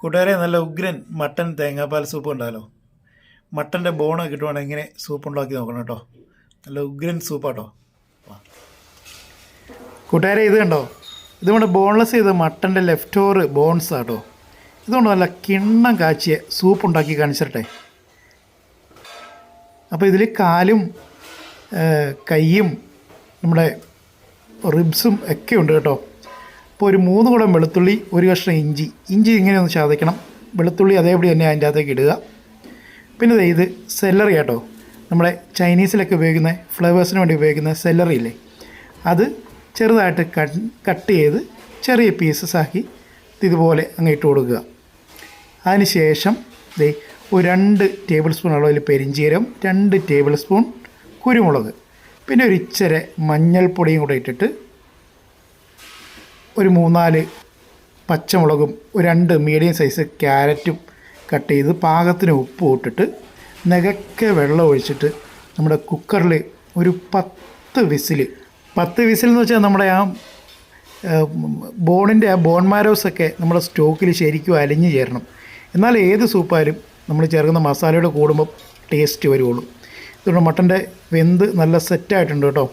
കൂട്ടുകാരെ നല്ല ഉഗ്രൻ മട്ടൻ തേങ്ങാപ്പാൽ സൂപ്പ് ഉണ്ടല്ലോ മട്ടന്റെ ബോണ കിട്ടുവാണെങ്കിൽ ഇങ്ങനെ സൂപ്പ് ഉണ്ടാക്കി നോക്കണം കേട്ടോ. നല്ല ഉഗ്രൻ സൂപ്പാട്ടോ. കൂട്ടുകാരെ ഇത് കണ്ടോ? ഇതുകൊണ്ട് ബോൺലെസ് ചെയ്ത മട്ടന്റെ ലെഫ്റ്റ് ഓവർ ബോൺസ് ആട്ടോ ഇതുകൊണ്ട് നല്ല കിണ്ണം കാച്ചിയ സൂപ്പ് ഉണ്ടാക്കി കാണിച്ചിട്ടെ അപ്പോൾ ഇതിൽ കാലും കൈയും നമ്മുടെ റിബ്സും ഒക്കെ ഉണ്ട് കേട്ടോ. അപ്പോൾ ഒരു മൂന്ന് കുടം വെളുത്തുള്ളി ഒരു കഷ്ണം ഇഞ്ചി. ഇഞ്ചി ഇങ്ങനെ ഒന്ന് ചതയ്ക്കണം. വെളുത്തുള്ളി അതേപടി തന്നെ അതിന്റെ അകത്തേക്ക് ഇടുക. പിന്നെ ഇത് സെല്ലറി കേട്ടോ നമ്മുടെ ചൈനീസിലൊക്കെ ഉപയോഗിക്കുന്ന ഫ്ലേവേഴ്സിന് വേണ്ടി ഉപയോഗിക്കുന്ന സെല്ലറി ഇല്ലേ? അത് ചെറുതായിട്ട് കട്ട് കട്ട് ചെയ്ത് ചെറിയ പീസസ് ആക്കി ഇതുപോലെ അങ്ങ് ഇട്ട് കൊടുക്കുക. അതിനുശേഷം ദേ ഒരു രണ്ട് ടേബിൾ സ്പൂൺ അളവിൽ പെരിഞ്ചീരം രണ്ട് ടേബിൾ സ്പൂൺ കുരുമുളക്. പിന്നെ ഒരു ഇച്ചിരി മഞ്ഞൾപ്പൊടിയും കൂടെ ഇട്ടിട്ട് ഒരു മൂന്നാൽ പച്ചമുളകും ഒരു രണ്ട് മീഡിയം സൈസ് ക്യാരറ്റും കട്ട് ചെയ്ത് പാകത്തിന് ഉപ്പ് ഇട്ടിട്ട് നികക്കെ വെള്ളം ഒഴിച്ചിട്ട് നമ്മുടെ കുക്കറിൽ ഒരു പത്ത് വിസിൽ പത്ത് വിസിൽ എന്ന് വെച്ചാൽ നമ്മുടെ ആ ബോണിന്റെ ആ ബോൺ മാരോസൊക്കെ നമ്മുടെ സ്റ്റോക്കിൽ ശരിക്കും അലിഞ്ഞു ചേരണം. എന്നാൽ ഏത് സൂപ്പായാലും നമ്മൾ ചേർക്കുന്ന മസാലയുടെ കൂടുമ്പോൾ ടേസ്റ്റ് വരുള്ളൂ ഇതുകൊണ്ട് മട്ടന്റെ വെന്ത് നല്ല സെറ്റായിട്ടുണ്ട് കേട്ടോ.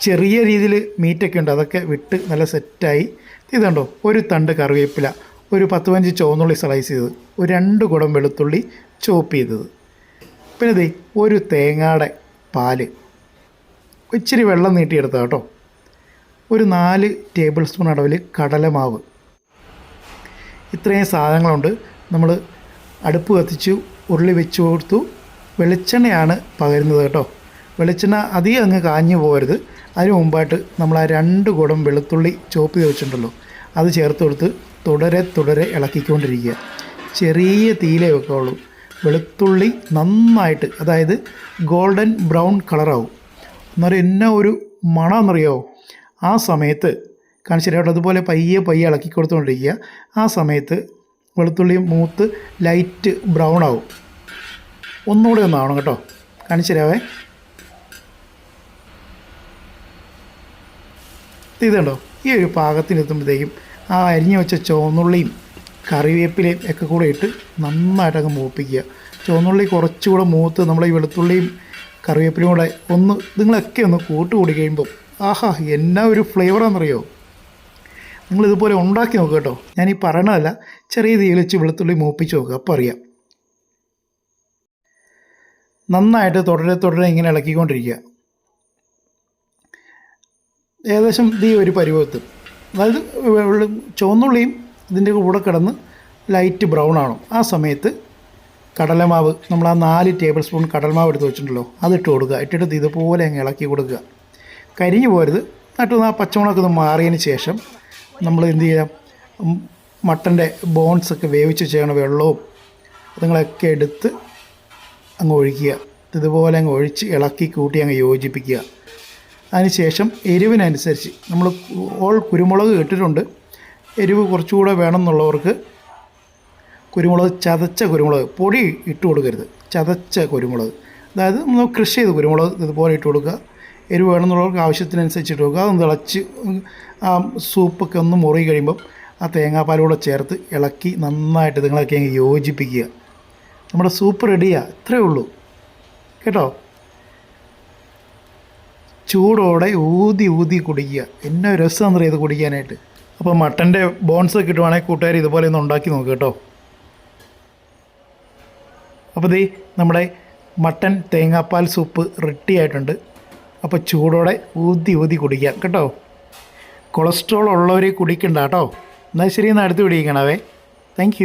ചെറിയ രീതിയിൽ മീറ്റൊക്കെ ഉണ്ട്. അതൊക്കെ വിട്ട് നല്ല സെറ്റായി. ഇതുണ്ടോ ഒരു തണ്ട് കറിവേപ്പില ഒരു പത്ത് പതിനഞ്ച് ചുവന്നുള്ളി സ്ലൈസ് ചെയ്തത് ഒരു രണ്ട് കുടം വെളുത്തുള്ളി ചോപ്പ് ചെയ്തത്. പിന്നെ ദേ ഒരു തേങ്ങയുടെ പാൽ. ഇച്ചിരി വെള്ളം നീട്ടിയെടുത്ത കേട്ടോ. ഒരു നാല് ടേബിൾ സ്പൂൺ അളവിൽ കടലമാവ്. ഇത്രയും സാധനങ്ങളുണ്ട്. നമ്മൾ അടുപ്പ് കത്തിച്ചു ഉരുളി വെച്ച് കൊടുത്തു. വെളിച്ചെണ്ണയാണ് പകരുന്നത് കേട്ടോ. വെളിച്ചെണ്ണ അധികം അങ്ങ് കാഞ്ഞു പോകരുത്. അതിന് മുമ്പായിട്ട് നമ്മൾ ആ രണ്ട് കുടം വെളുത്തുള്ളി ചോപ്പ് വെച്ചിട്ടുണ്ടല്ലോ. അത് ചേർത്ത് കൊടുത്ത് തുടരെ തുടരെ ഇളക്കിക്കൊണ്ടിരിക്കുക. ചെറിയ തീയിലേ വെക്കുള്ളൂ വെളുത്തുള്ളി നന്നായിട്ട് അതായത് ഗോൾഡൻ ബ്രൗൺ കളറാവും. അന്നേരം എന്ന ഒരു മണമെന്നറിയാവോ ആ സമയത്ത് കേട്ടോ അതുപോലെ പയ്യെ പയ്യെ ഇളക്കി കൊടുത്തുകൊണ്ടിരിക്കുക ആ സമയത്ത് വെളുത്തുള്ളി മൂത്ത് ലൈറ്റ് ബ്രൗൺ ആവും. ഒന്നുകൂടെ ഒന്നാവണം കേട്ടോ. തരാവേ. ഇതുണ്ടോ ഈ ഒരു പാകത്തിന് എത്തുമ്പോഴത്തേക്കും ആ അരിഞ്ഞു വെച്ച ചുവന്നുള്ളിയും കറിവേപ്പിലയും ഒക്കെ കൂടെ ഇട്ട് നന്നായിട്ട് അങ്ങ് മൂപ്പിക്കുക. ചുവന്നുള്ളി കുറച്ചുകൂടെ മൂത്ത് നമ്മൾ ഈ വെളുത്തുള്ളിയും കറിവേപ്പിലയും കൂടെ ഒന്ന് നിങ്ങളൊക്കെ ഒന്ന് കൂട്ടുകൂടി കഴിയുമ്പോൾ ആഹാ എന്നാ ഒരു ഫ്ലേവറാണെന്നറിയോ നിങ്ങളിതുപോലെ ഉണ്ടാക്കി നോക്കുക കേട്ടോ. ഞാൻ ഈ പറയണതല്ല ചെറിയ രീതിയിൽ വെച്ച് വെളുത്തുള്ളി മൂപ്പിച്ച് നോക്കുക അപ്പോൾ അറിയാം. നന്നായിട്ട് തുടരെ തുടരെ ഇങ്ങനെ ഇളക്കിക്കൊണ്ടിരിക്കുക. ഏകദേശം ഈ ഒരു പരുവത്ത്. അതായത് ചുവന്നുള്ളിയും ഇതിന്റെ കൂടെ കിടന്ന് ലൈറ്റ് ബ്രൗൺ ആണ്. ആ സമയത്ത് കടലമാവ് നമ്മൾ ആ നാല് ടേബിൾ സ്പൂൺ കടലമാവ് എടുത്ത് വെച്ചിട്ടുണ്ടല്ലോ അതിട്ട് കൊടുക്കുക. ഇട്ടിട്ട് ഇതുപോലെ അങ്ങ് ഇളക്കി കൊടുക്കുക. കരിഞ്ഞു പോരുത്. എന്നിട്ട് ആ പച്ചമുളകൊക്കെ ഒന്ന് മാറിയതിന് ശേഷം നമ്മൾ എന്ത് ചെയ്യാം? മട്ടന്റെ ബോൺസൊക്കെ വേവിച്ച് ചെയ്യണ വെള്ളവും അതുങ്ങളൊക്കെ എടുത്ത് അങ്ങ് ഒഴിക്കുക. ഇതുപോലെ അങ്ങ് ഒഴിച്ച് ഇളക്കി കൂട്ടി അങ്ങ് യോജിപ്പിക്കുക. അതിനുശേഷം എരിവിനനുസരിച്ച് നമ്മൾ ഓൾ കുരുമുളക് ഇട്ടിട്ടുണ്ട്. എരിവ് കുറച്ചുകൂടെ വേണമെന്നുള്ളവർക്ക് കുരുമുളക് ചതച്ച കുരുമുളക് പൊടി ഇട്ട് കൊടുക്കരുത്. ചതച്ച കുരുമുളക്. അതായത് നമ്മൾ കൃഷി ചെയ്ത് കുരുമുളക് ഇതുപോലെ ഇട്ട് കൊടുക്കുക. എരിവ് വേണമെന്നുള്ളവർക്ക് ആവശ്യത്തിനനുസരിച്ച് ഇട്ട് കൊടുക്കുക. അതൊന്ന് തിളച്ച് ആ സൂപ്പൊക്കെ ഒന്ന് മുറി കഴിയുമ്പം ആ തേങ്ങാപ്പാലൂടെ ചേർത്ത് ഇളക്കി നന്നായിട്ട് നിങ്ങളൊക്കെ അങ്ങ് യോജിപ്പിക്കുക. നമ്മുടെ സൂപ്പ് റെഡിയാണ് ഇത്രയേ ഉള്ളൂ. കേട്ടോ? ചൂടോടെ ഊതി ഊതി കുടിക്കുക. എന്നാ രസമാണെന്നറിയാം ഇത് കുടിക്കാനായിട്ട്? അപ്പോൾ മട്ടന്റെ ബോൺസ് കിട്ടുവാണെങ്കിൽ കൂട്ടുകാർ ഇതുപോലെ ഒന്ന് ഉണ്ടാക്കി നോക്കുക കേട്ടോ. അപ്പോൾ ദേ നമ്മുടെ മട്ടൻ തേങ്ങാപ്പാൽ സൂപ്പ് റെഡി ആയിട്ടുണ്ട്. അപ്പോൾ ചൂടോടെ ഊതി ഊതി കുടിക്കാം കേട്ടോ. കൊളസ്ട്രോൾ ഉള്ളവരെ കുടിക്കണ്ട കേട്ടോ. എന്നാൽ ശരി എന്നാൽ അടുത്ത് പിടിക്കണവേ താങ്ക്